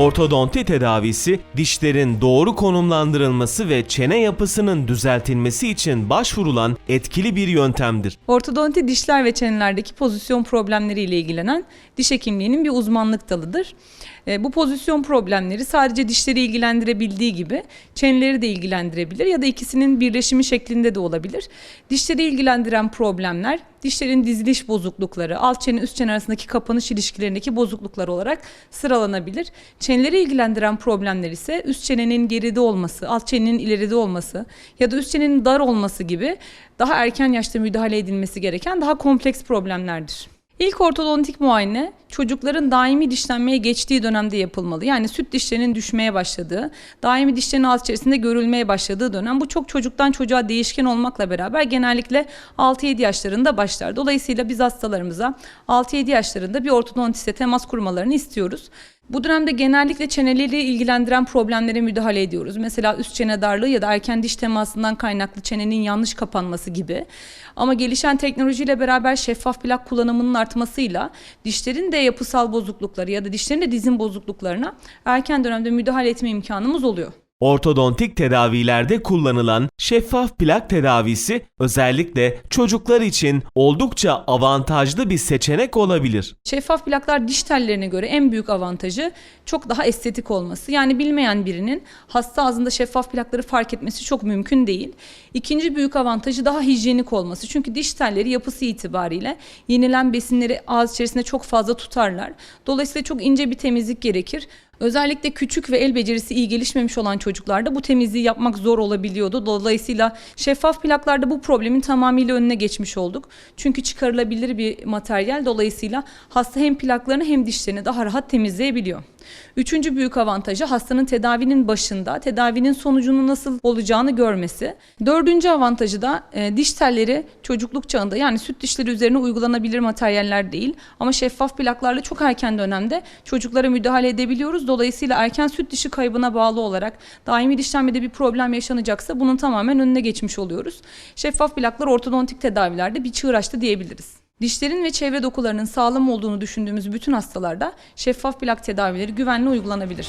Ortodonti tedavisi dişlerin doğru konumlandırılması ve çene yapısının düzeltilmesi için başvurulan etkili bir yöntemdir. Ortodonti dişler ve çenelerdeki pozisyon problemleriyle ilgilenen diş hekimliğinin bir uzmanlık dalıdır. E, bu pozisyon problemleri sadece dişleri ilgilendirebildiği gibi çeneleri de ilgilendirebilir ya da ikisinin birleşimi şeklinde de olabilir. Dişleri ilgilendiren problemler dişlerin diziliş bozuklukları, alt çene üst çene arasındaki kapanış ilişkilerindeki bozukluklar olarak sıralanabilir. Çeneleri ilgilendiren problemler ise üst çenenin geride olması, alt çenenin ileride olması ya da üst çenenin dar olması gibi daha erken yaşta müdahale edilmesi gereken daha kompleks problemlerdir. İlk ortodontik muayene çocukların daimi dişlenmeye geçtiği dönemde yapılmalı. Yani süt dişlerinin düşmeye başladığı, daimi dişlerin ağız içerisinde görülmeye başladığı dönem. Bu çok çocuktan çocuğa değişken olmakla beraber genellikle 6-7 yaşlarında başlar. Dolayısıyla biz hastalarımıza 6-7 yaşlarında bir ortodontiste temas kurmalarını istiyoruz. Bu dönemde genellikle çeneleri ilgilendiren problemlere müdahale ediyoruz. Mesela üst çene darlığı ya da erken diş temasından kaynaklı çenenin yanlış kapanması gibi. Ama gelişen teknolojiyle beraber şeffaf plak kullanımının artmasıyla dişlerin de yapısal bozuklukları ya da dişlerin de dizin bozukluklarına erken dönemde müdahale etme imkanımız oluyor. Ortodontik tedavilerde kullanılan şeffaf plak tedavisi özellikle çocuklar için oldukça avantajlı bir seçenek olabilir. Şeffaf plaklar diş tellerine göre en büyük avantajı çok daha estetik olması. Yani bilmeyen birinin hasta ağzında şeffaf plakları fark etmesi çok mümkün değil. İkinci büyük avantajı daha hijyenik olması. Çünkü diş telleri yapısı itibariyle yenilen besinleri ağız içerisinde çok fazla tutarlar. Dolayısıyla çok ince bir temizlik gerekir. Özellikle küçük ve el becerisi iyi gelişmemiş olan çocuklarda bu temizliği yapmak zor olabiliyordu. Dolayısıyla şeffaf plaklarda bu problemin tamamıyla önüne geçmiş olduk. Çünkü çıkarılabilir bir materyal. Dolayısıyla hasta hem plaklarını hem dişlerini daha rahat temizleyebiliyor. Üçüncü büyük avantajı hastanın tedavinin başında tedavinin sonucunun nasıl olacağını görmesi. Dördüncü avantajı da e, diş telleri çocukluk çağında yani süt dişleri üzerine uygulanabilir materyaller değil. Ama şeffaf plaklarla çok erken dönemde çocuklara müdahale edebiliyoruz. Dolayısıyla erken süt dişi kaybına bağlı olarak daimi dişlenmede bir problem yaşanacaksa bunun tamamen önüne geçmiş oluyoruz. Şeffaf plaklar ortodontik tedavilerde bir çığır açtı diyebiliriz. Dişlerin ve çevre dokularının sağlam olduğunu düşündüğümüz bütün hastalarda şeffaf plak tedavileri güvenli uygulanabilir.